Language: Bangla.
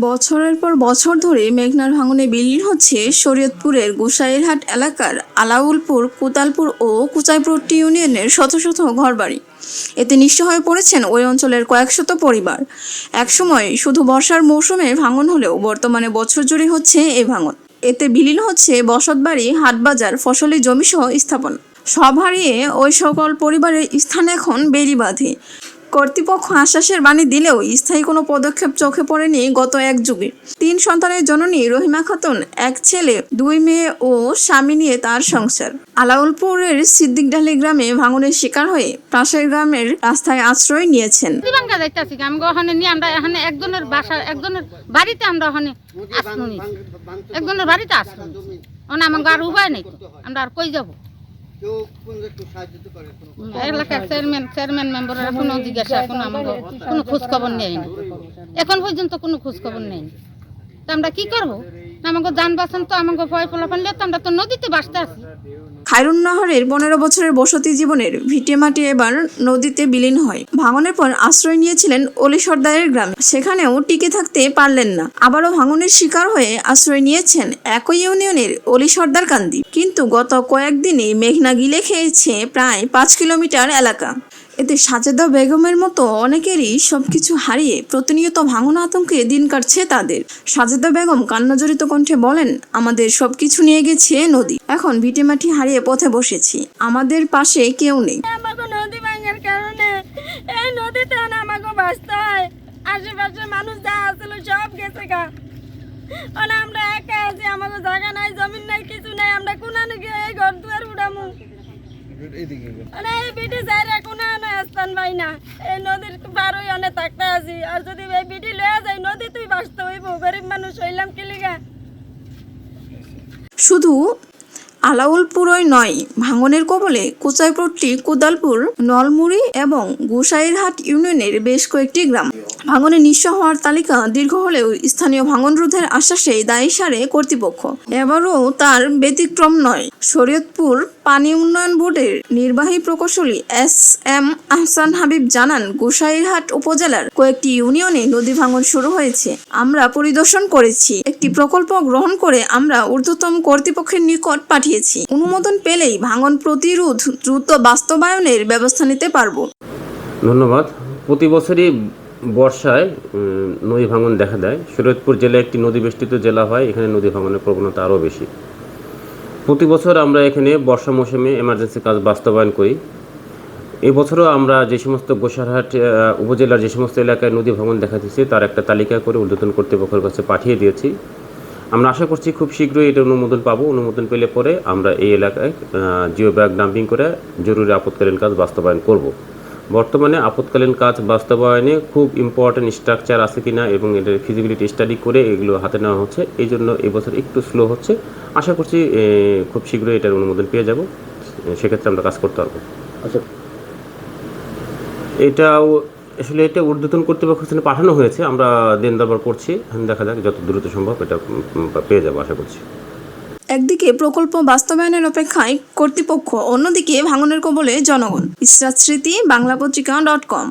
বছরের পর বছর ধরে মেঘনার ভাঙনে বিলীন হচ্ছে শরীয়তপুরের গোসাইরহাট এলাকার আলাউলপুর, কোতালপুর ও কুচাইপ্রট্টি ইউনিয়নের শত শত ঘরবাড়ি। এতে নিঃস্ব হয়ে পড়েছেন ওই অঞ্চলের কয়েকশত পরিবার। একসময় শুধু বর্ষার মৌসুমে ভাঙন হলেও বর্তমানে বছর জুড়ে হচ্ছে এই ভাঙন। এতে বিলীন হচ্ছে বসতবাড়ি হাটবাজার, ফসলি জমিসহ স্থাপন। সব হারিয়ে ওই সকল পরিবারের স্থান এখন বেড়ি বাঁধে কর্তৃপক্ষ আশ্বাসের বাণী দিলেও স্থায়ী কোনো পদক্ষেপ চোখে পড়েনি গত এক যুগে। তিন সন্তানের জননী রহিমা খাতুন, এক ছেলে, দুই মেয়ে ও স্বামী নিয়ে তার সংসার। আলাউলপুরের সিদ্দিকডালি গ্রামে ভাঙনের শিকার হয়ে পাশের গ্রামের রাস্তায় আশ্রয় নিয়েছেন। আমরা এখানে একজনের বাসা একজনের বাড়িতে আমরা ওখানে একজনের বাড়িতে আসলো ওখানে আমাকে আর উপায় নেই আমরা আর কই যাব? এলাকার চেয়ারম্যান চেয়ারম্যান মেম্বাররা কোনো জিজ্ঞাসা এখন পর্যন্ত কোনো তা আমরা কি করব? আমাকে যান বাসন তো আমাকে ভয় পোলা পারলে তো আমরা তো নদীতে বাসতে আছি। খায়রুন্নাহরের পনেরো বছরের বসতি জীবনের ভিটে মাটি এবার নদীতে বিলীন হয়। ভাঙনের পর আশ্রয় নিয়েছিলেন অলি সর্দারের গ্রামে। সেখানেও টিকে থাকতে পারলেন না। আবারও ভাঙনের শিকার হয়ে আশ্রয় নিয়েছেন একই ইউনিয়নের অলি সর্দার কান্দি। কিন্তু গত কয়েকদিনে মেঘনা গিলে খেয়েছে প্রায় পাঁচ কিলোমিটার এলাকা। এতে সাজেদা বেগমের মতো অনেকেরই সবকিছু হারিয়ে প্রতিনিয়ত ভাঙন আতঙ্কে দিন কাটছে তাদের। সাজেদা বেগম কান্নাজড়িত কণ্ঠে বলেন আমাদের সবকিছু নিয়ে গেছে নদী। এখন ভিটেমাটি হারিয়ে পথে বসেছি। আমাদের পাশে কেউ নেই। নদী ভাঙার কারণে এই নদীতে না আমাকে বাঁচতে হয়। আশেপাশে মানুষ যা আসলে সব গেছে গা। মানে আমরা একা আছি আমাকে জায়গা নাই জমিন নাই কিছু নাই আমরা কোনানে গিয়ে এই ঘর দুয়ার উড়ামু। এইদিকে মানে এই বিটি যাইরা কোনানে ভাই না, এই নদীর বারোই অনেক থাকতে আছি। আর যদি এই বিটি লয়ে যায়, নদী তুই বাঁচতে হইব, গরিব মানুষ হইলাম কি লিগা? শুধু আলাউলপুরই নয়, ভাঙনের কবলে কুচাইপট্টি, কোদালপুর, নলমুড়ি এবং গোসাইরহাট ইউনিয়নের বেশ কয়েকটি গ্রাম। ভাঙনে নিঃস্ব হওয়ার তালিকা দীর্ঘ হলেও স্থানীয় ভাঙন রোধের আশ্বাসে দায়ী সারে কর্তৃপক্ষ। এবারও তার ব্যতিক্রম নয়। শরীয়তপুর পানি উন্নয়ন বোর্ডের নির্বাহী প্রকৌশলী এস এম আহসান হাবিব জানান, গোসাইরহাট উপজেলার কয়েকটি ইউনিয়নে নদী ভাঙন শুরু হয়েছে। আমরা পরিদর্শন করেছি। একটি প্রকল্প গ্রহণ করে আমরা ঊর্ধ্বতম কর্তৃপক্ষের নিকট পাঠিয়েছি। অনুমোদন পেলেই ভাঙন প্রতিরোধ দ্রুত বাস্তবায়নের ব্যবস্থা নিতে পারব। ধন্যবাদ। প্রতি বছরই বর্ষায় নদী ভাঙন দেখা দেয়। শরীয়তপুর জেলা একটি নদী বেষ্টিত জেলা হয়, এখানে নদী ভাঙনের প্রবণতা আরও বেশি। প্রতি বছর আমরা এখানে বর্ষা মৌসুমে এমার্জেন্সি কাজ বাস্তবায়ন করি। এই বছরও আমরা যে সমস্ত গোসারহাট উপজেলার যে সমস্ত এলাকায় নদী ভাঙন দেখা দিচ্ছে তার একটা তালিকা করে ঊর্ধ্বতন কর্তৃপক্ষের কাছে পাঠিয়ে দিয়েছি। আমরা আশা করছি খুব শীঘ্রই এটা অনুমোদন পাবো। অনুমোদন পেলে পরে আমরা এই এলাকায় জিও ব্যাগ ডাম্পিং করে জরুরি আপৎকালীন কাজ বাস্তবায়ন করব। বর্তমানে আপৎকালীন কাজ বাস্তবায়নে খুব ইম্পর্টেন্ট স্ট্রাকচার আছে কিনা এবং এটার ফিজিবিলিটি স্টাডি করে এগুলো হাতে নেওয়া হচ্ছে। এই জন্য এবছর একটু স্লো হচ্ছে। আশা করছি খুব শীঘ্রই এটার অনুমোদন পেয়ে যাব। সেক্ষেত্রে আমরা কাজ করতে পারব। আচ্ছা। এটাও আসলে এটা ঊর্ধ্বতন কর্তৃপক্ষের পাঠানো হয়েছে। আমরা দেন দরবার করছি দেখা যাক যত দ্রুত সম্ভব এটা পেয়ে যাব আশা করছি। একদিকে প্রকল্প বাস্তবায়নের অপেক্ষায় কর্তৃপক্ষ, অন্যদিকে ভাঙনের কবলে জনগণ। ইসরাত স্মৃতি বাংলা পত্রিকা ডট কম।